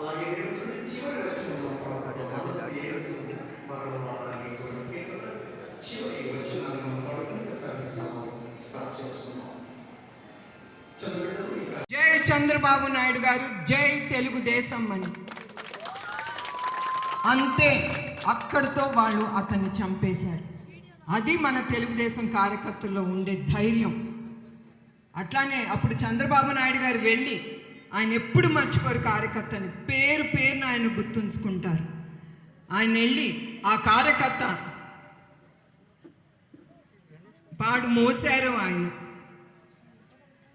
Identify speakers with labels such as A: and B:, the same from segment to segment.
A: అలాగే దేవుడు చివరి వచ్చిన చివరి వచ్చిన జై చంద్రబాబు నాయుడు గారు జై తెలుగుదేశం అని. అంతే అక్కడితో వాళ్ళు అతన్ని చంపేశారు. అది మన తెలుగుదేశం కార్యకర్తల్లో ఉండే ధైర్యం. అట్లానే అప్పుడు చంద్రబాబు నాయుడు గారు వెళ్ళి ఆయన ఎప్పుడు మర్చిపోరు కార్యకర్తని. పేరు పేరును ఆయన గుర్తుంచుకుంటారు. ఆయన వెళ్ళి ఆ కార్యకర్త పాడు మోసారు ఆయన.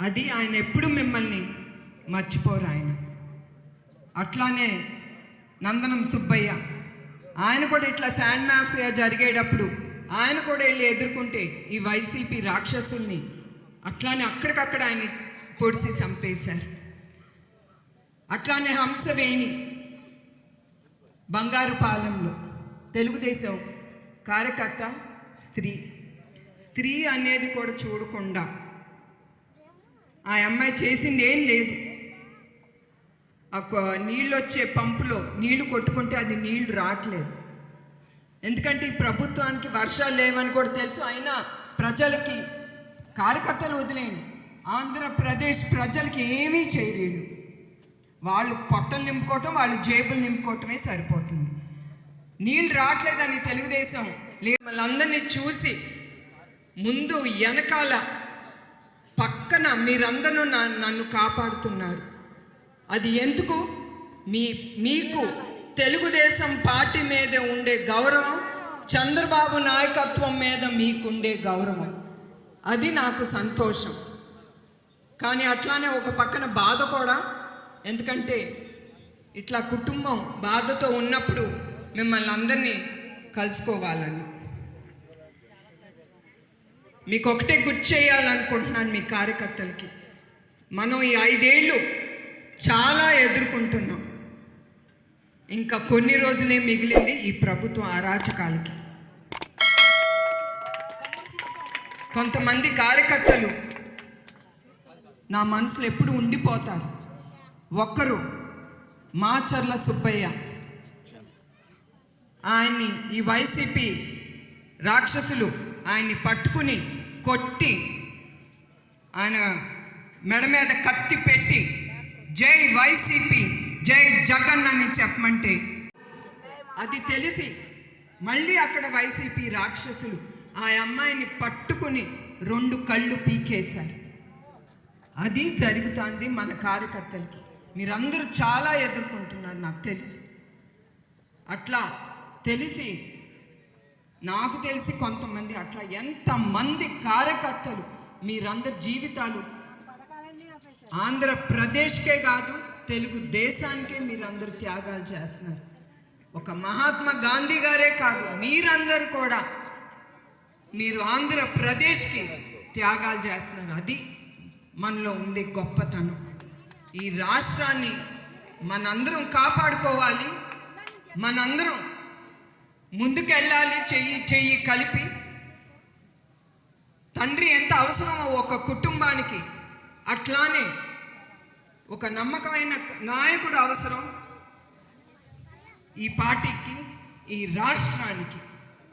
A: అది ఆయన ఎప్పుడు మిమ్మల్ని మర్చిపోరు ఆయన. అట్లానే నందనం సుబ్బయ్య. ఆయన కూడా ఇట్లా శాండ్ మాఫియా జరిగేటప్పుడు ఆయన కూడా వెళ్ళి ఎదుర్కొంటే ఈ వైసీపీ రాక్షసుల్ని అట్లానే అక్కడికక్కడ ఆయన పొడిచి చంపేశారు. అట్లానే హంసవేణి బంగారు పాలెంలో తెలుగుదేశం కార్యకర్త స్త్రీ. స్త్రీ అనేది కూడా చూడకుండా ఆ అమ్మాయి చేసింది ఏం లేదు. ఆ నీళ్ళు వచ్చే పంపులో నీళ్ళు కొట్టుకుంటే అది నీళ్ళు రావట్లేదు. ఎందుకంటే ఈ ప్రభుత్వానికి వర్షాలు లేవని కూడా తెలుసు. అయినా ప్రజలకి కార్యకర్తలు వదిలేయండి. ఆంధ్రప్రదేశ్ ప్రజలకి ఏమీ చేయలేడు. వాళ్ళు పొట్టలు నింపుకోవటం వాళ్ళు జేబులు నింపుకోవటమే సరిపోతుంది. నీళ్ళు రావట్లేదని తెలుగుదేశం లేదు వాళ్ళందరినీ చూసి ముందు వెనకాల పక్కన మీరందరూ నన్ను కాపాడుతున్నారు. అది ఎందుకు? మీ మీకు తెలుగుదేశం పార్టీ మీద ఉండే గౌరవం చంద్రబాబు నాయకత్వం మీద మీకుండే గౌరవం. అది నాకు సంతోషం. కానీ అట్లానే ఒక పక్కన బాధ కూడా ఎందుకంటే ఇట్లా కుటుంబం బాధతో ఉన్నప్పుడు మిమ్మల్ని అందరినీ కలుసుకోవాలని. మీకు ఒకటే గుర్తు చేయాలనుకుంటున్నాను మీ కార్యకర్తలకి. మనం ఈ ఐదేళ్ళు చాలా ఎదుర్కొంటున్నాం. ఇంకా కొన్ని రోజులే మిగిలింది ఈ ప్రభుత్వ అరాచకాలకి. కొంతమంది కార్యకర్తలు నా మనసులో ఎప్పుడు ఉండిపోతారు. ఒక్కరు మాచర్ల సుబ్బయ్య. ఆయన్ని ఈ వైసీపీ రాక్షసులు ఆయన్ని పట్టుకుని కొట్టి ఆయన మెడ మీద కత్తి పెట్టి జై వైసీపీ జై జగన్ అని చెప్పమంటే అది తెలిసి మళ్ళీ అక్కడ వైసీపీ రాక్షసులు ఆ అమ్మాయిని పట్టుకుని రెండు కళ్ళు పీకేశారు. అది జరుగుతుంది మన కార్యకర్తలకి. మీరందరూ చాలా ఎదుర్కొంటున్నారు నాకు తెలుసు. అట్లా తెలిసి నాకు తెలిసి కొంతమంది అట్లా ఎంతమంది కార్యకర్తలు మీరందరి జీవితాలు ఆంధ్రప్రదేశ్కే కాదు తెలుగు దేశానికే మీరందరూ త్యాగాలు చేస్తున్నారు. ఒక మహాత్మా గాంధీ గారే కాదు మీరందరూ కూడా మీరు ఆంధ్రప్రదేశ్కి త్యాగాలు చేస్తున్నారు. అది మనలో ఉండే గొప్పతనం. ఈ రాష్ట్రాన్ని మనందరం కాపాడుకోవాలి. మనందరం ముందుకెళ్ళాలి చెయ్యి చెయ్యి కలిపి. తండ్రి ఎంత అవసరమో ఒక కుటుంబానికి అట్లానే ఒక నమ్మకమైన నాయకుడు అవసరం. ఈ పార్టీకి ఈ రాష్ట్రానికి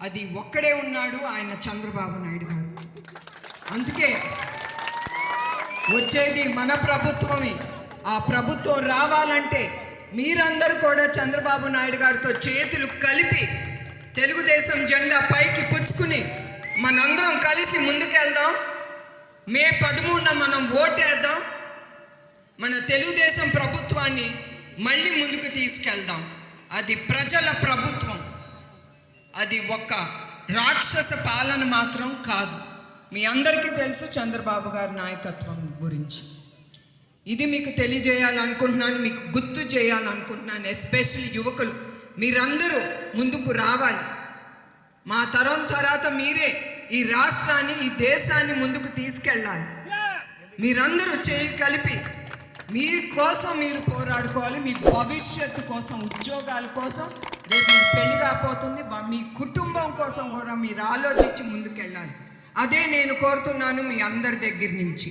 A: అది ఒక్కడే ఉన్నాడు ఆయన చంద్రబాబు నాయుడు గారు. అందుకే వచ్చేది మన ప్రభుత్వమే. ఆ ప్రభుత్వం రావాలంటే మీరందరూ కూడా చంద్రబాబు నాయుడు గారితో చేతులు కలిపి తెలుగుదేశం జెండా పైకి పుచ్చుకుని మనందరం కలిసి ముందుకెళ్దాం. మే పదమూడున మనం ఓటేద్దాం. మన తెలుగుదేశం ప్రభుత్వాన్ని మళ్ళీ ముందుకు తీసుకెళ్దాం. అది ప్రజల ప్రభుత్వం. అది ఒక రాక్షస పాలన మాత్రం కాదు. మీ అందరికీ తెలుసు చంద్రబాబు గారి నాయకత్వం గురించి. ఇది మీకు తెలియజేయాలనుకుంటున్నాను మీకు గుర్తు చేయాలనుకుంటున్నాను ఎస్పెషల్లీ యువకులు. మీరందరూ ముందుకు రావాలి. మా తరం తర్వాత మీరే ఈ రాష్ట్రాన్ని ఈ దేశాన్ని ముందుకు తీసుకెళ్ళాలి. మీరందరూ చేయి కలిపి మీ కోసం మీరు పోరాడుకోవాలి మీ భవిష్యత్తు కోసం ఉద్యోగాల కోసం. రేపు మీ పెళ్ళి రాబోతుంది మీ కుటుంబం కోసం కూడా మీరు ఆలోచించి ముందుకెళ్ళాలి. అదే నేను కోరుతున్నాను మీ అందరి దగ్గర నుంచి.